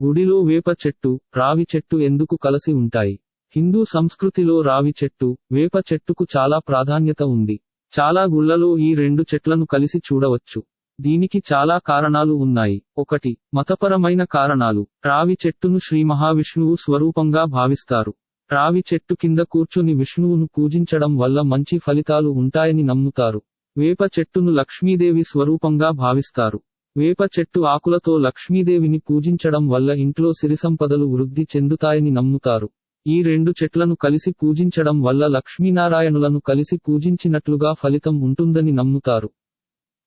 గుడిలో వేప చెట్టు రావి చెట్టు ఎందుకు కలసి ఉంటాయి? హిందూ సంస్కృతిలో రావి చెట్టు వేప చెట్టుకు చాలా ప్రాధాన్యత ఉంది. చాలా గుళ్ళలో ఈ రెండు చెట్లను కలిసి చూడవచ్చు. దీనికి చాలా కారణాలు ఉన్నాయి. ఒకటి మతపరమైన కారణాలు. రావి చెట్టును శ్రీ మహావిష్ణువు స్వరూపంగా భావిస్తారు. రావి చెట్టు కింద కూర్చుని విష్ణువును పూజించడం వల్ల మంచి ఫలితాలు ఉంటాయని నమ్ముతారు. వేప చెట్టును లక్ష్మీదేవి స్వరూపంగా భావిస్తారు. వేప చెట్టు ఆకులతో లక్ష్మీదేవిని పూజించడం వల్ల ఇంట్లో సిరిసంపదలు వృద్ధి చెందుతాయని నమ్ముతారు. ఈ రెండు చెట్లను కలిసి పూజించడం వల్ల లక్ష్మీనారాయణులను కలిసి పూజించినట్లుగా ఫలితం ఉంటుందని నమ్ముతారు.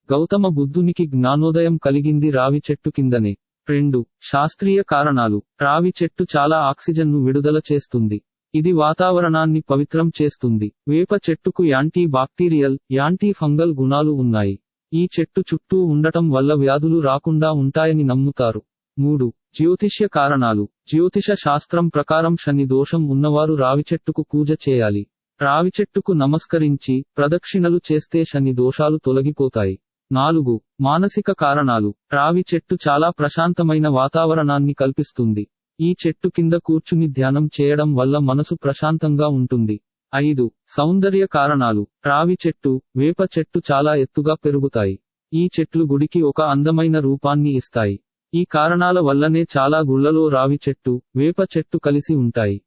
గౌతమ బుద్ధునికి జ్ఞానోదయం కలిగింది రావి చెట్టు కిందనే. రెండు శాస్త్రీయ కారణాలు. రావి చెట్టు చాలా ఆక్సిజన్ను విడుదల చేస్తుంది. ఇది వాతావరణాన్ని పవిత్రం చేస్తుంది. వేప చెట్టుకు యాంటీ బాక్టీరియల్ యాంటీ ఫంగల్ గుణాలు ఉన్నాయి. ఈ చెట్టు చుట్టూ ఉండటం వల్ల వ్యాధులు రాకుండా ఉంటాయని నమ్ముతారు. మూడు జ్యోతిష్య కారణాలు. జ్యోతిష శాస్త్రం ప్రకారం శని దోషం ఉన్నవారు రావి చెట్టుకు పూజ చేయాలి. రావి చెట్టుకు నమస్కరించి ప్రదక్షిణలు చేస్తే శని దోషాలు తొలగిపోతాయి. నాలుగు మానసిక కారణాలు. రావి చెట్టు చాలా ప్రశాంతమైన వాతావరణాన్ని కల్పిస్తుంది. ఈ చెట్టు కింద కూర్చుని ధ్యానం చేయడం వల్ల మనసు ప్రశాంతంగా ఉంటుంది. ఐదు సౌందర్య కారణాలు. రావి చెట్టు వేప చెట్టు చాలా ఎత్తుగా పెరుగుతాయి. ఈ చెట్లు గుడికి ఒక అందమైన రూపాన్ని ఇస్తాయి. ఈ కారణాల వల్లనే చాలా గుళ్ళలో రావి చెట్టు వేప చెట్టు కలిసి ఉంటాయి.